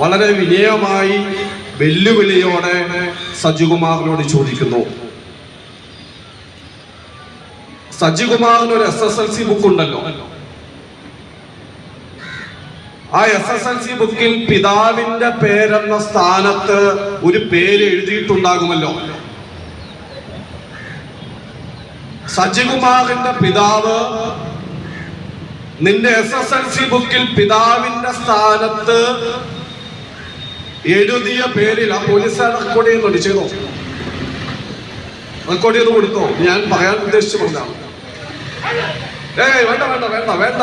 വളരെ വിനയമായി വെല്ലുവിളിയോടെ സജികുമാറിനോട് ചോദിക്കുന്നു. സജികുമാറിന് ഒരു S S L C book ഉണ്ടല്ലോ. ആ എസ് എസ് എൽ സി ബുക്കിൽ പിതാവിന്റെ പേരെന്ന സ്ഥാനത്ത് ഒരു പേര് എഴുതിയിട്ടുണ്ടാകുമല്ലോ. സജികുമാറിന്റെ പിതാവ് നിന്റെ എസ് എസ് എൽ സി ബുക്കിൽ പിതാവിന്റെ സ്ഥാനത്ത് എഴുതിയ പേരിൽ ആ പോലീസുകാർ റെക്കോർഡ് ചെയ്യുന്നുണ്ട്. ചെയ്തോ? റെക്കോർഡ് ചെയ്ത് കൊടുത്തോ? ഞാൻ പറയാൻ ഉദ്ദേശിച്ചു ഏയ് വേണ്ട വേണ്ട വേണ്ട വേണ്ട.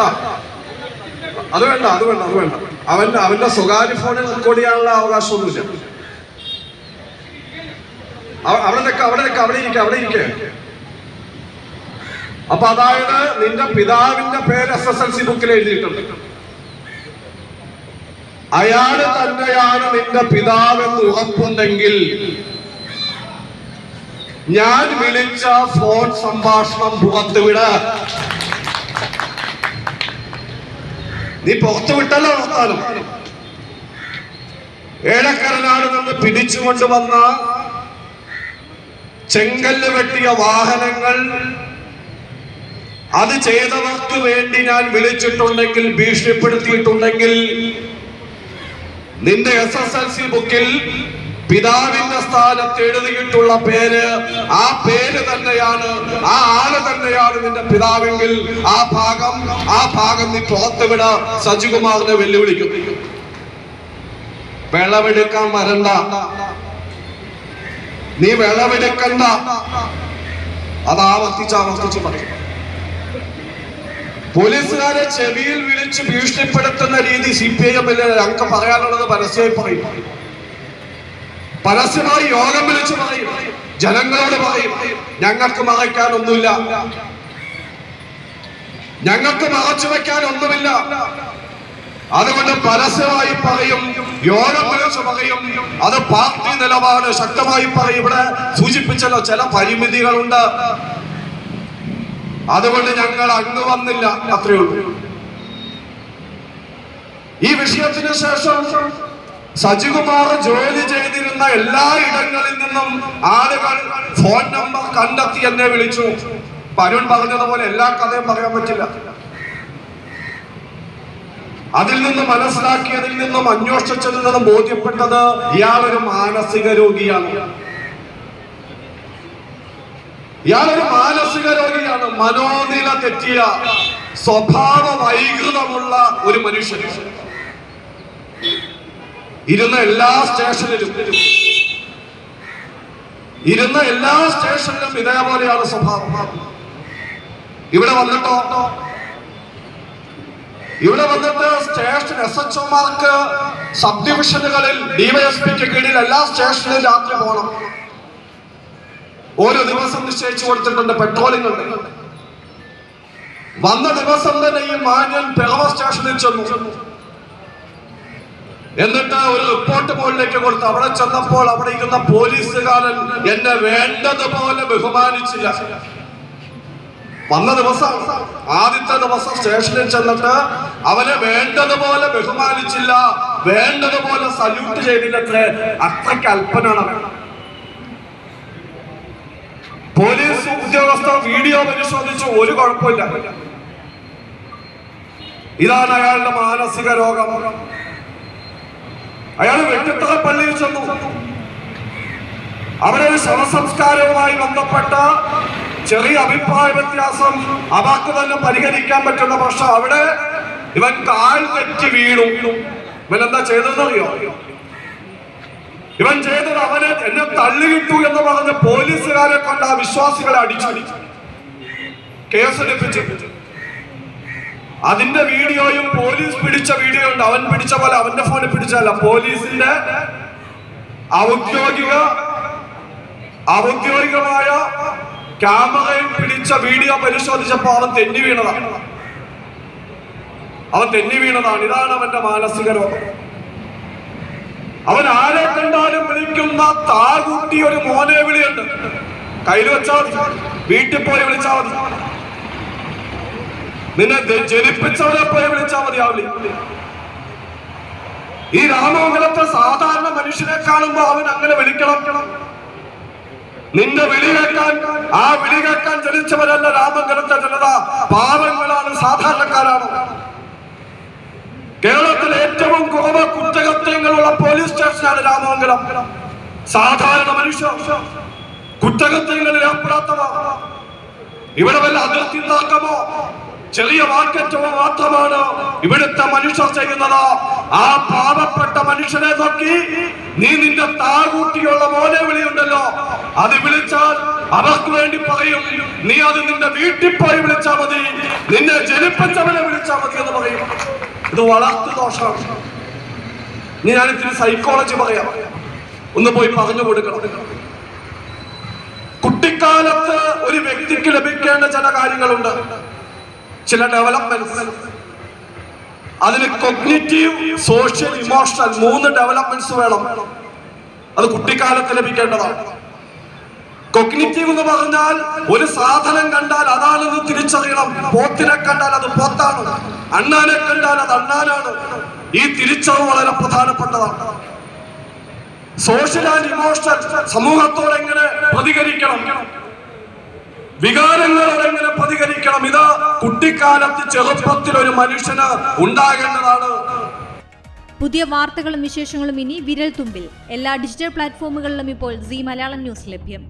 അത് വേണ്ട അത് വേണ്ട അത് വേണ്ട. അവൻ അവന്റെ സ്വകാര്യ ഫോണിൽ റെക്കോർഡ് ചെയ്യാനുള്ള അവകാശമൊന്നുമില്ല. അവ- അവിടെ നിൽക്ക അവിടെ നിൽക്ക അവിടെ ഇരിക്ക അവിടെ ഇരിക്കേ. അപ്പൊ അതായത് നിന്റെ പിതാവിന്റെ പേര് എസ് എസ് എൽ സി ബുക്കിൽ എഴുതിയിട്ടുണ്ട്. അയാൾ തന്നെയാണ് നിന്റെ പിതാവെന്ന് ഉറപ്പുണ്ടെങ്കിൽ ഞാൻ വിളിച്ച ഫോൺ സംഭാഷണം പുറത്തുവിട നീ പുറത്തു വിട്ടല്ലോ വർത്താനം. ഏഴക്കരനാട് നിന്ന് പിടിച്ചുകൊണ്ട് വന്ന ചെങ്കല്ല് വെട്ടിയ വാഹനങ്ങൾ അത് ചെയ്തവർക്ക് വേണ്ടി ഞാൻ വിളിച്ചിട്ടുണ്ടെങ്കിൽ ഭീഷണിപ്പെടുത്തിയിട്ടുണ്ടെങ്കിൽ നിന്റെ എസ് എസ് എൽ സി ബുക്കിൽ പിതാവിന്റെ സ്ഥാനത്ത് എഴുതിയിട്ടുള്ള പേര് ആ പേര് തന്നെയാണ് ആ ആൾ തന്നെയാണ് നിന്റെ പിതാവെങ്കിൽ ആ ഭാഗം ആ ഭാഗം നീ പുറത്തുവിട സജികുമാറിനെ വെല്ലുവിളിക്കും. വിളവെടുക്കാൻ വരണ്ട. നീ വിളവെടുക്കണ്ട. അത് ആവർത്തിച്ച് ആവർത്തിച്ച് പറയും. പോലീസുകാരെ ചെവിയിൽ വിളിച്ച് ഭീഷണിപ്പെടുത്തുന്ന രീതി സി പി ഐ എം ഞങ്ങൾക്ക് പറയാനുള്ളത് പരസ്യമായി പറയും. പരസ്യമായി യോഗം വിളിച്ച് പറയും. ജനങ്ങളോട് പറയും. ഞങ്ങൾക്ക് മറയ്ക്കാനൊന്നുമില്ല. ഞങ്ങൾക്ക് മറച്ചു വെക്കാൻ ഒന്നുമില്ല അതുകൊണ്ട് പരസ്യമായി പറയും. യോഗം വിളിച്ച് പറയും. അത് പാർട്ടി നിലപാട് ശക്തമായി പറയും. ഇവിടെ സൂചിപ്പിച്ചല്ലോ ചില പരിമിതികളുണ്ട്. അതുകൊണ്ട് ഞങ്ങൾ അങ്ങ് വന്നില്ല. അത്രയേ ഉള്ളൂ. ഈ വിഷയത്തിന് ശേഷം സജികുമാർ ജോലി ചെയ്തിരുന്ന എല്ലാ ഇടങ്ങളിൽ നിന്നും ആളുകൾ ഫോൺ നമ്പർ കണ്ടെത്തി എന്നെ വിളിച്ചു. പരുൺ പറഞ്ഞതുപോലെ എല്ലാ കഥയും പറയാൻ പറ്റില്ല. അതിൽ നിന്ന് മനസ്സിലാക്കിയതിൽ നിന്നും അന്വേഷിച്ചതിൽ നിന്നും ബോധ്യപ്പെട്ടത് ഇയാളൊരു മാനസിക രോഗിയാണ്. ഇയാളൊരു മാനസിക രോഗിയാണ്. മനോനില തെറ്റിയ സ്വഭാവ വൈകൃതമുള്ള ഒരു മനുഷ്യൻ. ഇരുന്ന എല്ലാ സ്റ്റേഷനിലും ഇരുന്ന എല്ലാ സ്റ്റേഷനിലും ഇതേപോലെയാണ് സ്വഭാവം. ഇവിടെ വന്നിട്ടോ? ഇവിടെ വന്നിട്ട് സ്റ്റേഷൻ എസ് എച്ച് ഒമാർക്ക് സബ് ഡിവിഷനുകളിൽ ഡിവൈഎസ്പിക്ക് കീഴിൽ എല്ലാ സ്റ്റേഷനിലും രാത്രി പോകണം. ഓരോ ദിവസം നിശ്ചയിച്ചു കൊടുത്തിട്ടുണ്ട് പെട്രോളിംഗ് ഉണ്ട്. വന്ന ദിവസം തന്നെ ഈ മാന്യൻ പിറവ സ്റ്റേഷനിൽ ചെന്നു. എന്നിട്ട് ഒരു റിപ്പോർട്ട് മുകളിലേക്ക് കൊടുത്തു. അവിടെ ചെന്നപ്പോൾ അവിടെ ഇരുന്ന പോലീസുകാരൻ എന്നെ വേണ്ടതുപോലെ ബഹുമാനിച്ചില്ല. വന്ന ദിവസം ആദ്യത്തെ ദിവസം സ്റ്റേഷനിൽ ചെന്നിട്ട് അവനെ വേണ്ടതുപോലെ ബഹുമാനിച്ചില്ല. വേണ്ടതുപോലെ സല്യൂട്ട് ചെയ്തില്ലത്രേ അത്രയ്ക്ക് അല്പനാണ് പോലീസ് ഉദ്യോഗസ്ഥർ വീഡിയോ പരിശോധിച്ചു ഒരു കുഴപ്പമില്ല. ഇതാണ് അയാളുടെ മാനസിക രോഗം. അയാൾ വെട്ടിത്തറ പള്ളിയിൽ ചെന്നു. അവിടെ ഒരു ശവസംസ്കാരവുമായി ബന്ധപ്പെട്ട ചെറിയ അഭിപ്രായ വ്യത്യാസം അവർക്ക് തന്നെ പരിഹരിക്കാൻ പറ്റുന്ന പക്ഷെ അവിടെ ഇവൻ കാൽ തെറ്റി വീണു. ഇവൻ എന്താ ചെയ്തതെന്നറിയോ? ഇവൻ ചെയ്തത് അവനെ എന്നെ തള്ളിയിട്ടു എന്ന് പറഞ്ഞ് പോലീസുകാരെ കൊണ്ട് ആ വിശ്വാസികളെ അടിച്ചടിച്ചു. കേസ് കേസെടുപ്പിച്ചു അതിന്റെ വീഡിയോയും പോലീസ് പിടിച്ച വീഡിയോ ഉണ്ട് അവൻ പിടിച്ച പോലെ അവന്റെ ഫോണിൽ പിടിച്ചല്ല പോലീസിന്റെ ഔദ്യോഗിക ഔദ്യോഗികമായ ക്യാമറയിൽ പിടിച്ച വീഡിയോ പരിശോധിച്ചപ്പോ അവൻ തെന്നി വീണതാണ്. അവൻ തെന്നി വീണതാണ്. ഇതാണ് അവന്റെ മാനസിക രോഗം. അവൻ ആരെ കണ്ടാലും വിളിക്കുന്ന താകുട്ടി ഒരു മോനെ വിളിയുണ്ട്. കയ്യിൽ വെച്ചാൽ വീട്ടിൽ പോയി വിളിച്ചാൽ മതി. നിന്നെ ജനിപ്പിച്ചവരെ പോയി വിളിച്ചാൽ മതിയാവില്ല ഈ രാമമംഗലത്തെ സാധാരണ മനുഷ്യനെ കാണുമ്പോ അവൻ അങ്ങനെ വിളിക്കണം. നിന്റെ വിളി കേൾക്കാൻ ആ വിളി കേൾക്കാൻ ജനിച്ചവരല്ല രാമങ്കലത്തെ ജനത. പാവങ്ങളാണ് സാധാരണക്കാരാണ്. കേരളത്തിലെ ഏറ്റവും കുറവ് കുറ്റകൃത്യങ്ങളുള്ള പോലീസ് സ്റ്റേഷനാണ് രാമമംഗലം. സാധാരണ മനുഷ്യ കുറ്റകൃത്യങ്ങളിൽ ഏർപ്പെടാത്തവ. ഇവിടെ വല്ല അതിർത്തി തർക്കമോ ചെറിയ വാക്കറ്റമോ മാത്രമാണ് ഇവിടുത്തെ മനുഷ്യർ ചെയ്യുന്നത്. ആ പാവപ്പെട്ട മനുഷ്യനെ നോക്കി നീ നിന്റെ താകൂട്ടിയുള്ള മോനെ വിളിയുണ്ടല്ലോ. അത് വിളിച്ചാൽ അവർക്ക് വേണ്ടി പറയും നീ അത് നിന്റെ വീട്ടിൽ പോയി വിളിച്ചാൽ മതി. നിന്നെ ജനിപ്പിച്ചവനെ വിളിച്ചാൽ മതി എന്ന് പറയും. ഇത് വളർത്തു ദോഷമാണ്. ഇനി ഞാൻ ഇത്തിരി സൈക്കോളജി പറയാം. ഒന്ന് പോയി പറഞ്ഞു കൊടുക്കണം. കുട്ടിക്കാലത്ത് ഒരു വ്യക്തിക്ക് ലഭിക്കേണ്ട ചില കാര്യങ്ങളുണ്ട്. ചില ഡെവലപ്മെന്റ്സ് അതിന് കൊഗ്നിറ്റീവ് സോഷ്യൽ ഇമോഷണൽ മൂന്ന് ഡെവലപ്മെന്റ്സ് വേണം. അത് കുട്ടിക്കാലത്ത് ലഭിക്കേണ്ടതാണ്. കൊഗ്നിറ്റീവ് എന്ന് പറഞ്ഞാൽ ഒരു സാധനം കണ്ടാൽ അതാണെന്ന് തിരിച്ചറിയണം. പോത്തിനെ കണ്ടാൽ അത് പോത്താണ്. അണ്ണാനെ കണ്ടാൽ അത് അണ്ണാനാണ്. ഈ തിരിച്ചറിവ് വളരെ പ്രധാനപ്പെട്ടതാണ്. സോഷ്യൽ ആൻഡ് ഇമോഷണൽ സമൂഹത്തോട് എങ്ങനെ പ്രതികരിക്കണം? വികാരങ്ങളോട് എങ്ങനെ പ്രതികരിക്കണം? കുട്ടിക്കാലത്ത് ചെറുപ്പത്തിൽ ഒരു മനുഷ്യന് ഉണ്ടാകേണ്ടതാണ്. പുതിയ വാർത്തകളും വിശേഷങ്ങളും ഇനി വിരൽ തുമ്പിൽ എല്ലാ ഡിജിറ്റൽ പ്ലാറ്റ്ഫോമുകളിലും ഇപ്പോൾ സി മലയാളം ന്യൂസ് ലഭ്യം.